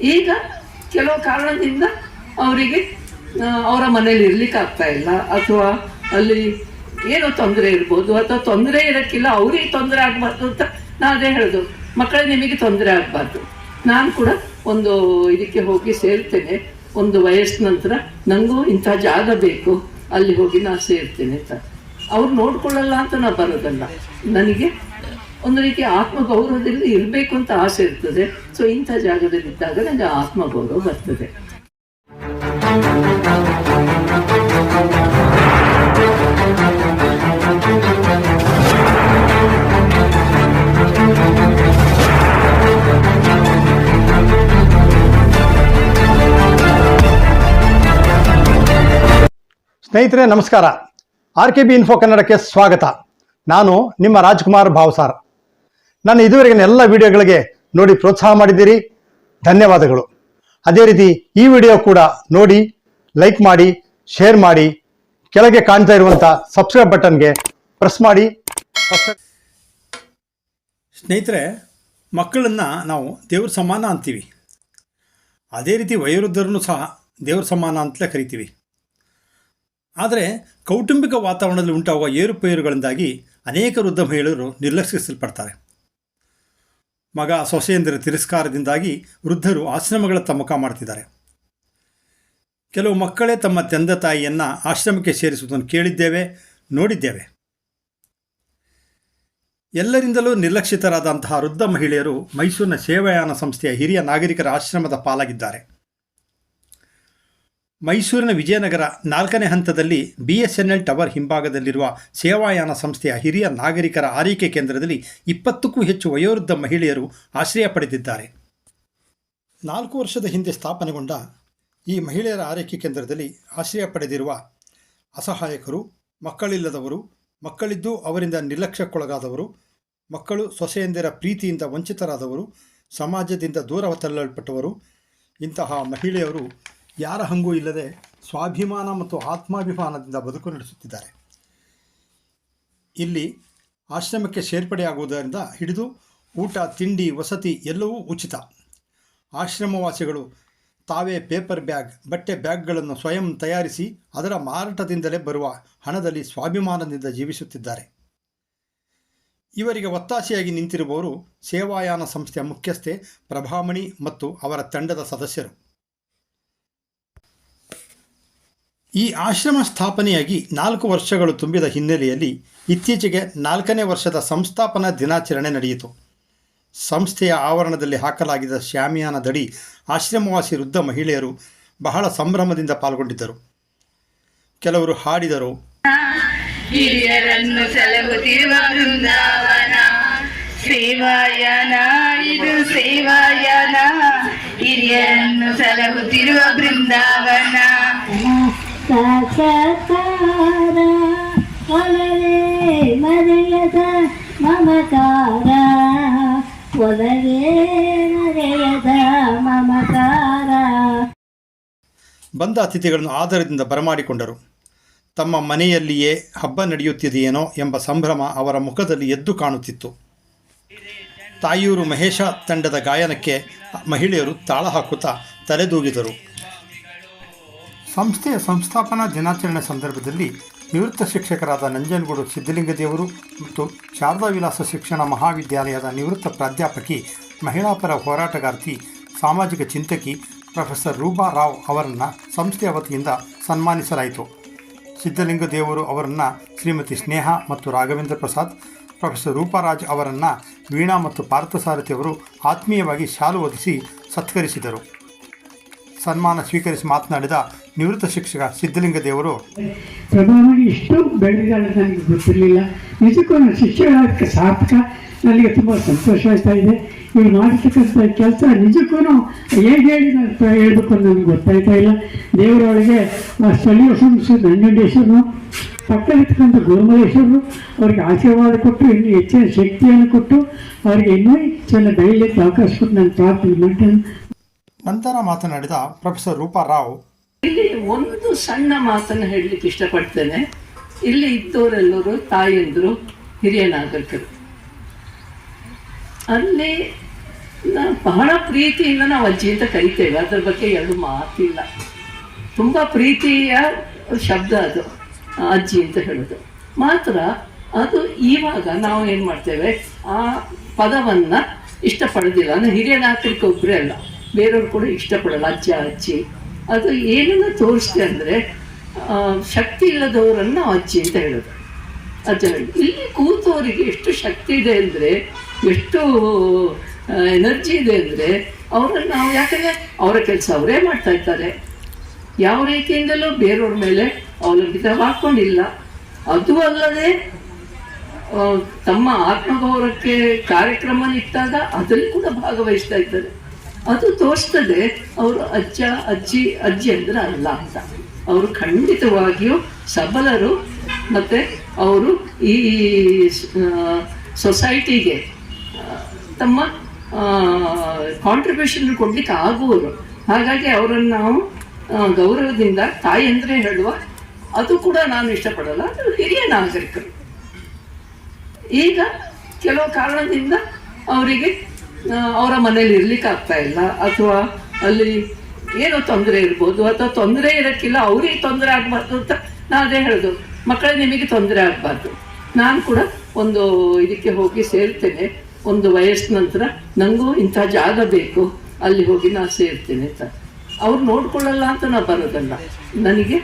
ಈಗ ಕೆಲವು ಕಾರಣದಿಂದ ಅವರಿಗೆ ಅವರ ಮನೇಲಿ ಇರ್ಲಿಕ್ಕೆ ಆಗ್ತಾ ಇಲ್ಲ. ಅಥವಾ ಅಲ್ಲಿ ಏನೋ ತೊಂದರೆ ಇರ್ಬೋದು, ಅಥವಾ ತೊಂದರೆ ಇರೋಕ್ಕಿಲ್ಲ, ಅವ್ರಿಗೆ ತೊಂದರೆ ಆಗಬಾರ್ದು ಅಂತ ನಾ ಅದೇ ಹೇಳೋದು. ಮಕ್ಕಳೇ ನಿಮಗೆ ತೊಂದರೆ ಆಗಬಾರ್ದು. ನಾನು ಕೂಡ ಒಂದು ಇದಕ್ಕೆ ಹೋಗಿ ಸೇರ್ತೇನೆ. ಒಂದು ವಯಸ್ಸು ನಂತರ ನನಗೂ ಇಂಥ ಜಾಗ ಬೇಕು. ಅಲ್ಲಿ ಹೋಗಿ ನಾನು ಸೇರ್ತೇನೆ ಅಂತ. ಅವ್ರು ನೋಡ್ಕೊಳ್ಳಲ್ಲ ಅಂತ ನಾನು ಬರೋದಲ್ಲ. ನನಗೆ ಒಂದು ರೀತಿ ಆತ್ಮಗೌರವದಲ್ಲಿ ಇರಬೇಕು ಅಂತ ಆಸೆ ಇರ್ತದೆ. ಸೊ ಇಂಥ ಜಾಗದಲ್ಲಿ ಇದ್ದಾಗ ನನಗೆ ಆತ್ಮಗೌರವ ಬರ್ತದೆ. ಸ್ನೇಹಿತರೆ, ನಮಸ್ಕಾರ. ಆರ್ ಕೆ ಬಿ ಇನ್ಫೋ ಕನ್ನಡಕ್ಕೆ ಸ್ವಾಗತ. ನಾನು ನಿಮ್ಮ ರಾಜ್ಕುಮಾರ್ ಭಾವಸಾರ್. ನನ್ನ ಇದುವರೆಗಿನ ಎಲ್ಲ ವಿಡಿಯೋಗಳಿಗೆ ನೋಡಿ ಪ್ರೋತ್ಸಾಹ ಮಾಡಿದ್ದೀರಿ. ಧನ್ಯವಾದಗಳು. ಅದೇ ರೀತಿ ಈ ವಿಡಿಯೋ ಕೂಡ ನೋಡಿ, ಲೈಕ್ ಮಾಡಿ, ಶೇರ್ ಮಾಡಿ, ಕೆಳಗೆ ಕಾಣ್ತಾ ಇರುವಂಥ ಸಬ್ಸ್ಕ್ರೈಬ್ ಬಟನ್ಗೆ ಪ್ರೆಸ್ ಮಾಡಿ. ಸ್ನೇಹಿತರೆ, ಮಕ್ಕಳನ್ನು ನಾವು ದೇವ್ರ ಸಮಾನ ಅಂತೀವಿ. ಅದೇ ರೀತಿ ವಯೋವೃದ್ಧರನ್ನು ಸಹ ದೇವ್ರ ಸಮಾನ ಅಂತಲೇ ಕರಿತೀವಿ. ಆದರೆ ಕೌಟುಂಬಿಕ ವಾತಾವರಣದಲ್ಲಿ ಉಂಟಾಗುವ ಏರುಪೇರುಗಳಿಂದಾಗಿ ಅನೇಕ ವೃದ್ಧ ಮಹಿಳೆಯರು ನಿರ್ಲಕ್ಷಿಸಲ್ಪಡ್ತಾರೆ. ಮಗ ಸೊಸೆಯಂದಿರ ತಿರಸ್ಕಾರದಿಂದಾಗಿ ವೃದ್ಧರು ಆಶ್ರಮಗಳತ್ತ ಮುಖ ಮಾಡ್ತಿದ್ದಾರೆ. ಕೆಲವು ಮಕ್ಕಳೇ ತಮ್ಮ ತಂದೆ ತಾಯಿಯನ್ನು ಆಶ್ರಮಕ್ಕೆ ಸೇರಿಸುವುದನ್ನು ಕೇಳಿದ್ದೇವೆ, ನೋಡಿದ್ದೇವೆ. ಎಲ್ಲರಿಂದಲೂ ನಿರ್ಲಕ್ಷಿತರಾದಂತಹ ವೃದ್ಧ ಮಹಿಳೆಯರು ಮೈಸೂರಿನ ಸೇವಾಯಾನ ಸಂಸ್ಥೆಯ ಹಿರಿಯ ನಾಗರಿಕರ ಆಶ್ರಮದ ಪಾಲಾಗಿದ್ದಾರೆ. ಮೈಸೂರಿನ ವಿಜಯನಗರ ನಾಲ್ಕನೇ ಹಂತದಲ್ಲಿ B S N L tower ಹಿಂಭಾಗದಲ್ಲಿರುವ ಸೇವಾಯಾನ ಸಂಸ್ಥೆಯ ಹಿರಿಯ ನಾಗರಿಕರ ಆರೈಕೆ ಕೇಂದ್ರದಲ್ಲಿ ಇಪ್ಪತ್ತಕ್ಕೂ ಹೆಚ್ಚು ವಯೋವೃದ್ಧ ಮಹಿಳೆಯರು ಆಶ್ರಯ ಪಡೆದಿದ್ದಾರೆ. ನಾಲ್ಕು ವರ್ಷದ ಹಿಂದೆ ಸ್ಥಾಪನೆಗೊಂಡ ಈ ಮಹಿಳೆಯರ ಆರೈಕೆ ಕೇಂದ್ರದಲ್ಲಿ ಆಶ್ರಯ ಪಡೆದಿರುವ ಅಸಹಾಯಕರು, ಮಕ್ಕಳಿಲ್ಲದವರು, ಮಕ್ಕಳಿದ್ದು ಅವರಿಂದ ನಿರ್ಲಕ್ಷ್ಯಕ್ಕೊಳಗಾದವರು, ಮಕ್ಕಳು ಸೊಸೆಯಂದಿರ ಪ್ರೀತಿಯಿಂದ ವಂಚಿತರಾದವರು, ಸಮಾಜದಿಂದ ದೂರ ತಳ್ಳಲ್ಪಟ್ಟವರು, ಇಂತಹ ಮಹಿಳೆಯರು ಯಾರ ಹಂಗೂ ಇಲ್ಲದೆ ಸ್ವಾಭಿಮಾನ ಮತ್ತು ಆತ್ಮಾಭಿಮಾನದಿಂದ ಬದುಕು ನಡೆಸುತ್ತಿದ್ದಾರೆ. ಇಲ್ಲಿ ಆಶ್ರಮಕ್ಕೆ ಸೇರ್ಪಡೆಯಾಗುವುದರಿಂದ ಹಿಡಿದು ಊಟ, ತಿಂಡಿ, ವಸತಿ ಎಲ್ಲವೂ ಉಚಿತ. ಆಶ್ರಮವಾಸಿಗಳು ತಾವೇ ಪೇಪರ್ ಬ್ಯಾಗ್, ಬಟ್ಟೆ ಬ್ಯಾಗ್ಗಳನ್ನು ಸ್ವಯಂ ತಯಾರಿಸಿ ಅದರ ಮಾರಾಟದಿಂದಲೇ ಬರುವ ಹಣದಲ್ಲಿ ಸ್ವಾಭಿಮಾನದಿಂದ ಜೀವಿಸುತ್ತಿದ್ದಾರೆ. ಇವರಿಗೆ ಒತ್ತಾಸೆಯಾಗಿ ನಿಂತಿರುವವರು ಸೇವಾಯಾನ ಸಂಸ್ಥೆಯ ಮುಖ್ಯಸ್ಥೆ, ಪ್ರಭಾಮಣಿ ಮತ್ತು ಅವರ ತಂಡದ ಸದಸ್ಯರು. ಈ ಆಶ್ರಮ ಸ್ಥಾಪನೆಯಾಗಿ ನಾಲ್ಕು ವರ್ಷಗಳು ತುಂಬಿದ ಹಿನ್ನೆಲೆಯಲ್ಲಿ ಇತ್ತೀಚೆಗೆ ನಾಲ್ಕನೇ ವರ್ಷದ ಸಂಸ್ಥಾಪನಾ ದಿನಾಚರಣೆ ನಡೆಯಿತು. ಸಂಸ್ಥೆಯ ಆವರಣದಲ್ಲಿ ಹಾಕಲಾಗಿದ್ದ ಶ್ಯಾಮಿಯಾನದಡಿ ಆಶ್ರಮವಾಸಿ ವೃದ್ಧ ಮಹಿಳೆಯರು ಬಹಳ ಸಂಭ್ರಮದಿಂದ ಪಾಲ್ಗೊಂಡಿದ್ದರು. ಕೆಲವರು ಹಾಡಿದರು, ಹಿರಿಯರನ್ನು ಬೃಂದಾವನ ಸಾಕ್ಷಾತ್ಕಾರ. ಒಲವೇ ಮರೆಯದ ಮಮಕಾರ. ಒಲವೇ ಮರೆಯದ ಮಮಕಾರ. ಬಂದ ಅತಿಥಿಗಳನ್ನು ಆದರದಿಂದ ಬರಮಾಡಿಕೊಂಡರು. ತಮ್ಮ ಮನೆಯಲ್ಲಿಯೇ ಹಬ್ಬ ನಡೆಯುತ್ತಿದೆಯೇನೋ ಎಂಬ ಸಂಭ್ರಮ ಅವರ ಮುಖದಲ್ಲಿ ಎದ್ದು ಕಾಣುತ್ತಿತ್ತು. ತಾಯಿಯೂರು ಮಹೇಶ ತಂಡದ ಗಾಯನಕ್ಕೆ ಮಹಿಳೆಯರು ತಾಳ ಹಾಕುತ್ತಾ ತಲೆದೂಗಿದರು. ಸಂಸ್ಥೆಯ ಸಂಸ್ಥಾಪನಾ ದಿನಾಚರಣೆ ಸಂದರ್ಭದಲ್ಲಿ ನಿವೃತ್ತ ಶಿಕ್ಷಕರಾದ ನಂಜನಗೂಡು ಸಿದ್ಧಲಿಂಗದೇವರು ಮತ್ತು ಶಾರದಾ ವಿಲಾಸ ಶಿಕ್ಷಣ ಮಹಾವಿದ್ಯಾಲಯದ ನಿವೃತ್ತ ಪ್ರಾಧ್ಯಾಪಕಿ ಮಹಿಳಾಪರ ಹೋರಾಟಗಾರ್ತಿ, ಸಾಮಾಜಿಕ ಚಿಂತಕಿ ಪ್ರೊಫೆಸರ್ ರೂಬಾ ರಾವ್ ಅವರನ್ನು ಸಂಸ್ಥೆಯ ವತಿಯಿಂದ ಸನ್ಮಾನಿಸಲಾಯಿತು. ಸಿದ್ಧಲಿಂಗದೇವರು ಅವರನ್ನು ಶ್ರೀಮತಿ ಸ್ನೇಹ ಮತ್ತು ರಾಘವೇಂದ್ರ ಪ್ರಸಾದ್, ಪ್ರೊಫೆಸರ್ ರೂಪಾರಾಜ್ ಅವರನ್ನು ವೀಣಾ ಮತ್ತು ಪಾರ್ಥಸಾರಥಿ ಅವರು ಆತ್ಮೀಯವಾಗಿ ಶಾಲು ಒದಿಸಿ ಸತ್ಕರಿಸಿದರು. ಸನ್ಮಾನ ಸ್ವೀಕರಿಸಿ ಮಾತನಾಡಿದ ನಿವೃತ್ತ ಶಿಕ್ಷಕ ಸಿದ್ಧಲಿಂಗದೇವರು ಪ್ರಧಾನವಾಗಿ ಇಷ್ಟು ಬೆಳೆದಿದ್ದಾಳೆ ನನಗೆ ಗೊತ್ತಿರಲಿಲ್ಲ. ನಿಜಕ್ಕೂ ನನ್ನ ಶಿಕ್ಷಣಕ್ಕೆ ನನಗೆ ತುಂಬ ಸಂತೋಷವಾಗ್ತಾ ಇದೆ. ಇವ್ರು ಮಾಡಿರ್ತಕ್ಕಂಥ ಕೆಲಸ ನಿಜಕ್ಕೂ ಹೇಗೆ ಹೇಳಿ ನಾನು ಹೇಳ್ಬೇಕು ಅಂತ ನನಗೆ ಗೊತ್ತಾಯ್ತಾ ಇಲ್ಲ. ದೇವರೊಳಗೆ ಸ್ಥಳೀಯ ಸಂಸ್ಥೆ ನಂಜುಂಡೇಶ್ವರನು ಪಕ್ಕದಲ್ಲಿರ್ತಕ್ಕಂಥ ಗುರುಮಲೇಶ್ವರರು ಅವ್ರಿಗೆ ಆಶೀರ್ವಾದ ಕೊಟ್ಟು, ಇನ್ನೂ ಹೆಚ್ಚಿನ ಶಕ್ತಿಯನ್ನು ಕೊಟ್ಟು, ಅವರಿಗೆ ಇನ್ನೂ ಹೆಚ್ಚಿನ ಬೆಳೀಲಿಕ್ಕೆ ಅವಕಾಶ ಕೊಟ್ಟು ನಾನು ಪ್ರಾರ್ಥನೆ ಮಾಡ್ತೇನೆ. ನಂತರ ಮಾತನಾಡಿದ ಪ್ರೊಫೆಸರ್ ರೂಪಾ ರಾವ್, ಇಲ್ಲಿ ಒಂದು ಸಣ್ಣ ಮಾತನ್ನು ಹೇಳಲಿಕ್ಕೆ ಇಷ್ಟಪಡ್ತೇನೆ. ಇಲ್ಲಿ ಇದ್ದವರೆಲ್ಲರೂ ತಾಯಂದರು, ಹಿರಿಯ ನಾಗರಿಕರು. ಅಲ್ಲಿ ಬಹಳ ಪ್ರೀತಿಯಿಂದ ನಾವು ಅಜ್ಜಿ ಅಂತ ಕರಿತೇವೆ. ಅದ್ರ ಬಗ್ಗೆ ಎರಡು ಮಾತಿಲ್ಲ. ತುಂಬ ಪ್ರೀತಿಯ ಶಬ್ದ ಅದು, ಅಜ್ಜಿ ಅಂತ ಹೇಳೋದು ಮಾತ್ರ ಅದು ಇವಾಗ ನಾವು ಏನು ಮಾಡ್ತೇವೆ, ಆ ಪದವನ್ನು ಇಷ್ಟಪಡೋದಿಲ್ಲ. ಅಂದರೆ ಹಿರಿಯ ನಾಗರಿಕ ಒಬ್ಬರೇ ಅಲ್ಲ. ಬೇರೆಯವ್ರು ಕೂಡ ಇಷ್ಟಪಡಲ್ಲ, ಅಜ್ಜ, ಅಜ್ಜಿ. ಅದು ಏನನ್ನು ತೋರಿಸ್ತೆ ಅಂದರೆ ಶಕ್ತಿ ಇಲ್ಲದವರನ್ನು ಅಜ್ಜಿ ಅಂತ ಹೇಳೋದು. ಅಜ್ಜ ಇಲ್ಲಿ ಕೂತವರಿಗೆ ಎಷ್ಟು ಶಕ್ತಿ ಇದೆ ಅಂದರೆ, ಎಷ್ಟು ಎನರ್ಜಿ ಇದೆ ಅಂದರೆ, ಅವರನ್ನು ನಾವು ಯಾಕಂದರೆ ಅವರ ಕೆಲಸ ಅವರೇ ಮಾಡ್ತಾ ಇರ್ತಾರೆ ಯಾವ ರೀತಿಯಿಂದಲೂ ಬೇರೆಯವ್ರ ಮೇಲೆ ಅವಲಂಬಿತವಾಗ್ಕೊಂಡಿಲ್ಲ ಅದು ಅಲ್ಲದೆ ತಮ್ಮ ಆತ್ಮಗೌರವಕ್ಕೆ ಕಾರ್ಯಕ್ರಮ ಇಟ್ಟಾಗ ಅದರಲ್ಲಿ ಕೂಡ ಭಾಗವಹಿಸ್ತಾ ಇದ್ದಾರೆ. ಅದು ತೋರಿಸ್ತದೆ, ಅವರು ಅಜ್ಜ, ಅಜ್ಜಿ ಅಜ್ಜಿ ಅಂದ್ರೆ ಅಲ್ಲ ಅಂತ. ಅವರು ಖಂಡಿತವಾಗಿಯೂ ಸಬಲರು, ಮತ್ತು ಅವರು ಈ ಸೊಸೈಟಿಗೆ ತಮ್ಮ ಕಾಂಟ್ರಿಬ್ಯೂಷನ್ ಕೊಡ್ಲಿಕ್ಕೆ ಆಗುವರು ಹಾಗಾಗಿ ಅವರನ್ನು ನಾವು ಗೌರವದಿಂದ ತಾಯಿ ಅಂದರೆ ಹೇಳುವ, ಅದು ಕೂಡ ನಾನು ಇಷ್ಟಪಡಲ್ಲ. ಅದು ಹಿರಿಯ ನಾಗರಿಕರು. ಈಗ ಕೆಲವು ಕಾರಣದಿಂದ ಅವರಿಗೆ ಅವರ ಮನೇಲಿ ಇರ್ಲಿಕ್ಕೆ ಆಗ್ತಾ ಇಲ್ಲ. ಅಥವಾ ಅಲ್ಲಿ ಏನೋ ತೊಂದರೆ ಇರ್ಬೋದು, ಅಥವಾ ತೊಂದರೆ ಇರೋಕ್ಕಿಲ್ಲ, ಅವ್ರಿಗೆ ತೊಂದರೆ ಆಗಬಾರ್ದು ಅಂತ ನಾನು ಅದೇ ಹೇಳೋದು. ಮಕ್ಕಳೇ ನಿಮಗೆ ತೊಂದರೆ ಆಗಬಾರ್ದು. ನಾನು ಕೂಡ ಒಂದು ಇದಕ್ಕೆ ಹೋಗಿ ಸೇರ್ತೇನೆ. ಒಂದು ವಯಸ್ಸು ನಂತರ ನನಗೂ ಇಂಥ ಜಾಗ ಬೇಕು, ಅಲ್ಲಿ ಹೋಗಿ ನಾನು ಸೇರ್ತೇನೆ ಅಂತ. ಅವ್ರು ನೋಡ್ಕೊಳ್ಳಲ್ಲ ಅಂತ ನಾನು ಬರೋದಲ್ಲ. ನನಗೆ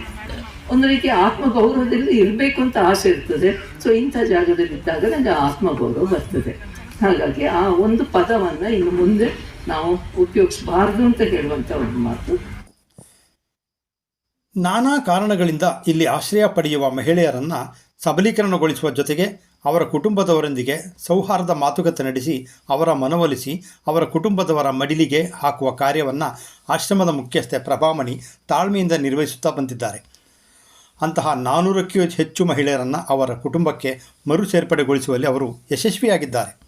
ಒಂದು ರೀತಿ ಆತ್ಮಗೌರವದಲ್ಲಿ ಇರಬೇಕು ಅಂತ ಆಸೆ ಇರ್ತದೆ. ಸೊ ಇಂಥ ಜಾಗದಲ್ಲಿ ಇದ್ದಾಗ ನನಗೆ ಆತ್ಮಗೌರವ ಬರ್ತದೆ. ಹಾಗಾಗಿ ಆ ಒಂದು ಪದವನ್ನು ಇನ್ನು ಮುಂದೆ ನಾವು ಉಪಯೋಗಿಸಬಾರ್ದು ಅಂತ ಹೇಳುವಂಥ ಒಂದು ಮಾತು. ನಾನಾ ಕಾರಣಗಳಿಂದ ಇಲ್ಲಿ ಆಶ್ರಯ ಪಡೆಯುವ ಮಹಿಳೆಯರನ್ನು ಸಬಲೀಕರಣಗೊಳಿಸುವ ಜೊತೆಗೆ ಅವರ ಕುಟುಂಬದವರೊಂದಿಗೆ ಸೌಹಾರ್ದ ಮಾತುಕತೆ ನಡೆಸಿ, ಅವರ ಮನವೊಲಿಸಿ, ಅವರ ಕುಟುಂಬದವರ ಮಡಿಲಿಗೆ ಹಾಕುವ ಕಾರ್ಯವನ್ನು ಆಶ್ರಮದ ಮುಖ್ಯಸ್ಥೆ ಪ್ರಭಾಮಣಿ ತಾಳ್ಮೆಯಿಂದ ನಿರ್ವಹಿಸುತ್ತಾ ಬಂದಿದ್ದಾರೆ. ಅಂತಹ ನಾನ್ನೂರಕ್ಕೂ ಹೆಚ್ಚು ಮಹಿಳೆಯರನ್ನು ಅವರ ಕುಟುಂಬಕ್ಕೆ ಮರು ಸೇರ್ಪಡೆಗೊಳಿಸುವಲ್ಲಿ ಅವರು ಯಶಸ್ವಿಯಾಗಿದ್ದಾರೆ.